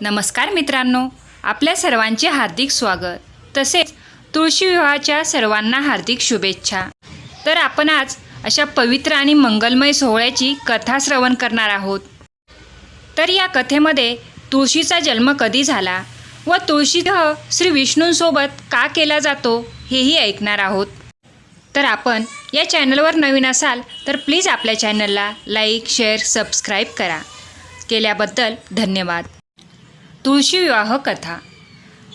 नमस्कार मित्रांनो आपल्या सर्वांचे हार्दिक स्वागत. तसेच तुळशी विवाहाच्या सर्वांना हार्दिक शुभेच्छा. तर आपण आज अशा पवित्र आणि मंगलमय सोहळ्याची कथा श्रवण करणार आहोत. तर या कथेमध्ये तुळशीचा जन्म कधी झाला व तुळशीदह श्री विष्णूंसोबत का केला जातो हेही ऐकणार आहोत. तर आपण या चॅनलवर नवीन असाल तर प्लीज आपल्या चॅनलला लाईक शेअर सबस्क्राईब करा. केल्याबद्दल धन्यवाद. तुळशी विवाह कथा.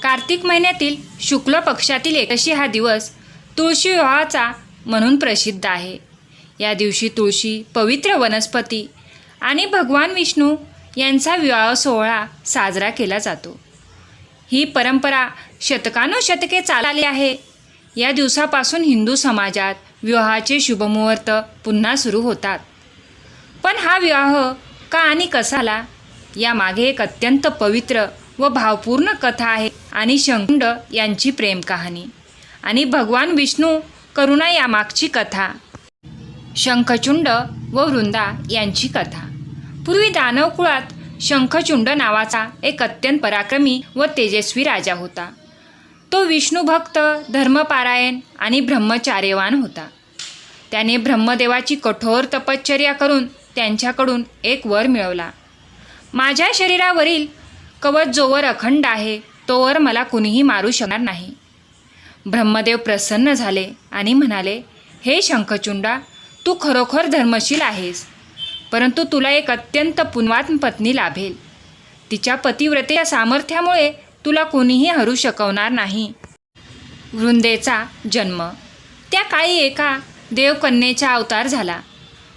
कार्तिक महिन्यातील शुक्ल पक्षातील एकशी हा दिवस तुळशी विवाहाचा म्हणून प्रसिद्ध आहे. या दिवशी तुळशी पवित्र वनस्पती आणि भगवान विष्णू यांचा विवाह सोहळा साजरा केला जातो. ही परंपरा शतकानुशतके चालली आहे. या दिवसापासून हिंदू समाजात विवाहाचे शुभमुहूर्त पुन्हा सुरू होतात. पण हा विवाह का आणि कसाला यामागे एक अत्यंत पवित्र व भावपूर्ण कथा आहे आणि शंकुंड यांची प्रेम कहाणी. आणि भगवान विष्णू करुणा यामागची कथा. शंखचुंड व वृंदा यांची कथा. पूर्वी दानवकुळात शंखचुंड नावाचा एक अत्यंत पराक्रमी व तेजस्वी राजा होता. तो विष्णुभक्त धर्मपारायण आणि ब्रह्मचार्यवान होता. त्याने ब्रह्मदेवाची कठोर तपश्चर्या करून त्यांच्याकडून एक वर मिळवला. माझ्या शरीरावरील कवच जोवर अखंड आहे तोवर मला कुणीही मारू शकणार नाही. ब्रह्मदेव प्रसन्न झाले आणि म्हणाले हे शंखचुंडा तू खरोखर धर्मशील आहेस परंतु तुला एक अत्यंत पुनवात्म पत्नी लाभेल. तिच्या पतिव्रतेच्या सामर्थ्यामुळे तुला कोणीही हरू शकवणार नाही. वृंदेचा जन्म. त्या काळी एका देवकन्येचा अवतार झाला.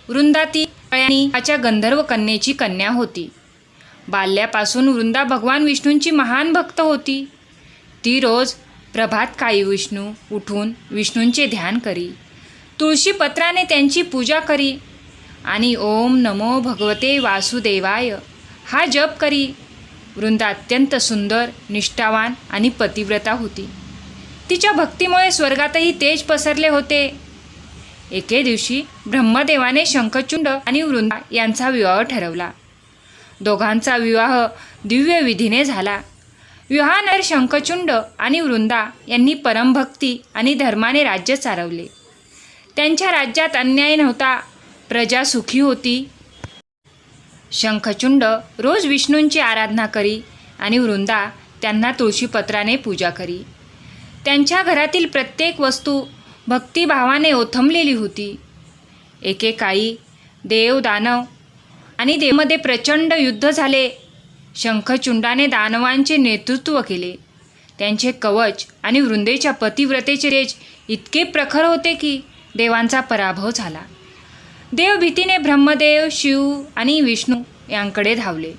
वृंदा ती कळ्याच्या गंधर्व कन्येची कन्या होती. बाल्यापासून वृंदा भगवान विष्णूंची महान भक्त होती. ती रोज प्रभात काळी विष्णू उठून विष्णूंचे ध्यान करी. तुळशीपत्राने त्यांची पूजा करी. आणि ओम नमो भगवते वासुदेवाय. हा जप करी. वृंदा अत्यंत सुंदर निष्ठावान आणि पतिव्रता होती. तिच्या भक्तीमुळे स्वर्गातही तेज पसरले होते. एके दिवशी ब्रह्मदेवाने शंखचुंड आणि वृंदा यांचा विवाह ठरवला. दोघांचा विवाह दिव्य विधीने झाला. विवाहानंतर शंखचुंड आणि वृंदा यांनी परमभक्ती आणि धर्माने राज्य चालवले त्यांच्या राज्यात अन्याय नव्हता प्रजा सुखी होती. शंखचुंड रोज विष्णूंची आराधना करी आणि वृंदा त्यांना तुळशीपत्राने पूजा करी. त्यांच्या घरातील प्रत्येक वस्तू भक्तिभावाने ओथंबलेली होती. एकेकाळी देव दानव आणि देवमध्ये प्रचंड युद्ध झाले. शंखचुंडाने दानवांचे नेतृत्व केले. त्यांचे कवच आणि वृंदेच्या पतिव्रतेचे तेज इतके प्रखर होते की देवांचा पराभव झाला. देव भीतीने ब्रह्मदेव शिव आणि विष्णू यांकडे धावले.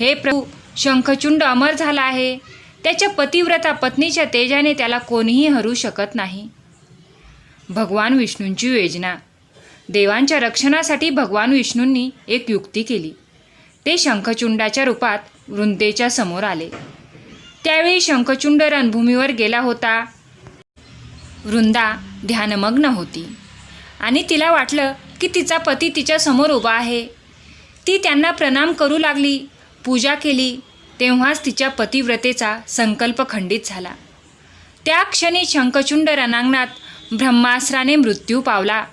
हे प्रभू शंखचुंड अमर झाला आहे. त्याच्या पतिव्रता पत्नीच्या तेजाने त्याला कोणीही हरू शकत नाही. भगवान विष्णूंची योजना. देवांच्या रक्षणासाठी भगवान विष्णूंनी एक युक्ती केली. ते शंखचुंडाच्या रूपात वृंदेच्या समोर आले. त्यावेळी शंखचुंड रणभूमीवर गेला होता. वृंदा ध्यानमग्न होती आणि तिला वाटलं की तिचा पती तिच्या समोर उभा आहे. ती त्यांना प्रणाम करू लागली पूजा केली तेव्हाच तिच्या पतिव्रतेचा संकल्प खंडित झाला. त्या क्षणी शंखचुंड रणांगणात ब्रह्मास्त्राने मृत्यू पावला.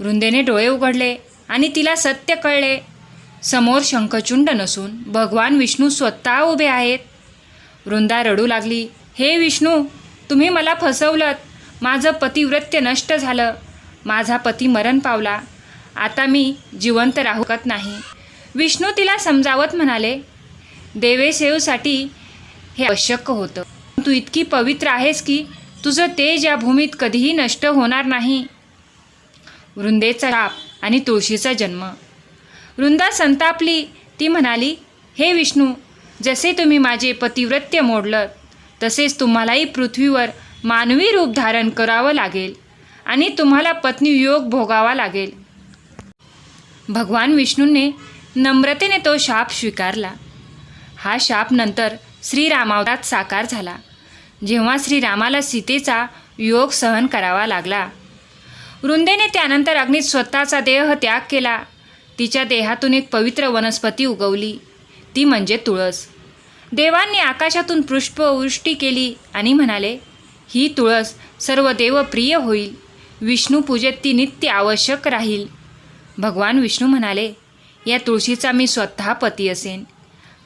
वृंदेने डोळे उघडले आणि तिला सत्य कळले. समोर शंखचुंड नसून भगवान विष्णू स्वतः उभे आहेत. वृंदा रडू लागली हे विष्णू तुम्ही मला फसवलं माझं पतिव्रत्य नष्ट झालं. माझा पती मरण पावला. आता मी जिवंत राहू शकत नाही. विष्णू तिला समजावत म्हणाले देवेसेवसाठी हे आवश्यक होतं. तू इतकी पवित्र आहेस की तुझं तेज या भूमीत कधीही नष्ट होणार नाही. वृंदेचा शाप आणि तुळशीचा जन्म. वृंदा संतापली ती म्हणाली हे विष्णू जसे तुम्ही माझे पतिव्रत्य मोडलं तसेच तुम्हालाही पृथ्वीवर मानवी रूप धारण करावं लागेल आणि तुम्हाला पत्नी योग भोगावा लागेल. भगवान विष्णूंनी नम्रतेने तो शाप स्वीकारला. हा शाप नंतर श्रीरामावतात साकार झाला. जेव्हा श्रीरामाला सीतेचा योग सहन करावा लागला वृंदेने त्यानंतर अग्नीत स्वतःचा देह त्याग केला. तिच्या देहातून एक पवित्र वनस्पती उगवली. ती म्हणजे तुळस. देवांनी आकाशातून पुष्पवृष्टी केली आणि म्हणाले ही तुळस सर्व देवप्रिय होईल. विष्णू पूजेत ती नित्य आवश्यक राहील. भगवान विष्णू म्हणाले या तुळशीचा मी स्वतः पती असेन.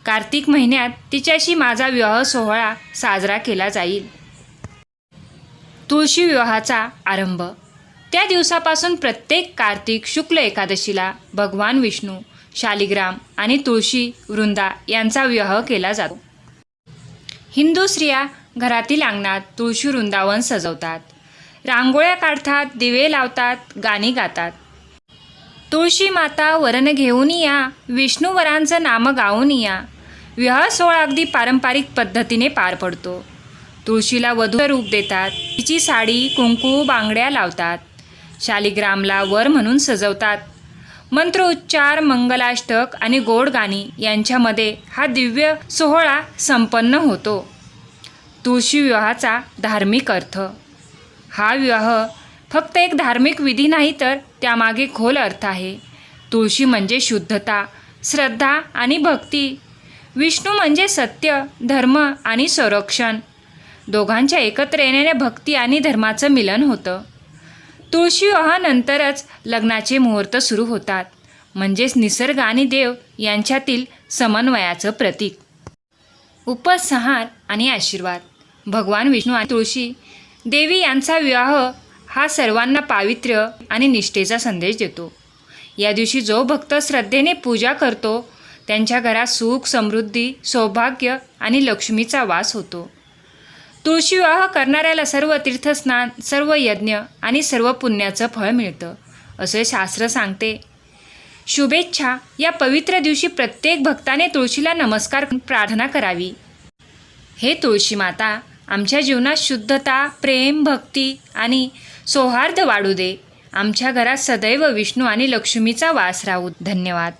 कार्तिक महिन्यात तिच्याशी माझा विवाह सोहळा साजरा केला जाईल. तुळशी विवाहाचा आरंभ त्या दिवसापासून प्रत्येक कार्तिक शुक्ल एकादशीला भगवान विष्णू शालिग्राम आणि तुळशी वृंदा यांचा विवाह केला जातो. हिंदू स्त्रिया घरातील अंगणात तुळशी वृंदावन सजवतात. रांगोळ्या काढतात दिवे लावतात गाणी गातात. तुळशी माता वरण घेऊन या विष्णूवरांचं नाम गाऊन या. विवाह सोहळा अगदी पारंपरिक पद्धतीने पार पडतो. तुळशीला वधू रूप देतात. तिची साडी कुंकू बांगड्या लावतात. शालिग्रामला वर म्हणून सजवतात. मंत्रोच्चार मंगलाष्टक आणि गोड गाणी यांच्यामध्ये हा दिव्य सोहळा संपन्न होतो. तुळशी विवाहाचा धार्मिक अर्थ. हा विवाह फक्त एक धार्मिक विधी नाही तर त्यामागे खोल अर्थ आहे. तुळशी म्हणजे शुद्धता श्रद्धा आणि भक्ती. विष्णू म्हणजे सत्य धर्म आणि संरक्षण. दोघांच्या एकत्र येण्याने भक्ती आणि धर्माचं मिलन होतं. तुळशी विवाहानंतरच लग्नाचे मुहूर्त सुरू होतात. म्हणजेच निसर्ग आणि देव यांच्यातील समन्वयाचं प्रतीक. उपसंहार आणि आशीर्वाद. भगवान विष्णू आणि तुळशी देवी यांचा विवाह हा सर्वांना पावित्र्य आणि निष्ठेचा संदेश देतो. या दिवशी जो भक्त श्रद्धेने पूजा करतो त्यांच्या घरात सुख समृद्धी सौभाग्य आणि लक्ष्मीचा वास होतो. तुळशी विवाह करणाऱ्याला सर्व तीर्थस्नान सर्व यज्ञ आणि सर्व पुण्याचं फळ मिळतं असे शास्त्र सांगते. शुभेच्छा. या पवित्र दिवशी प्रत्येक भक्ताने तुळशीला नमस्कार प्रार्थना करावी. हे तुळशी माता आमच्या जीवनात शुद्धता प्रेम भक्ती आणि सौहार्द वाढू दे. आमच्या घरात सदैव विष्णू आणि लक्ष्मीचा वास राहू. धन्यवाद.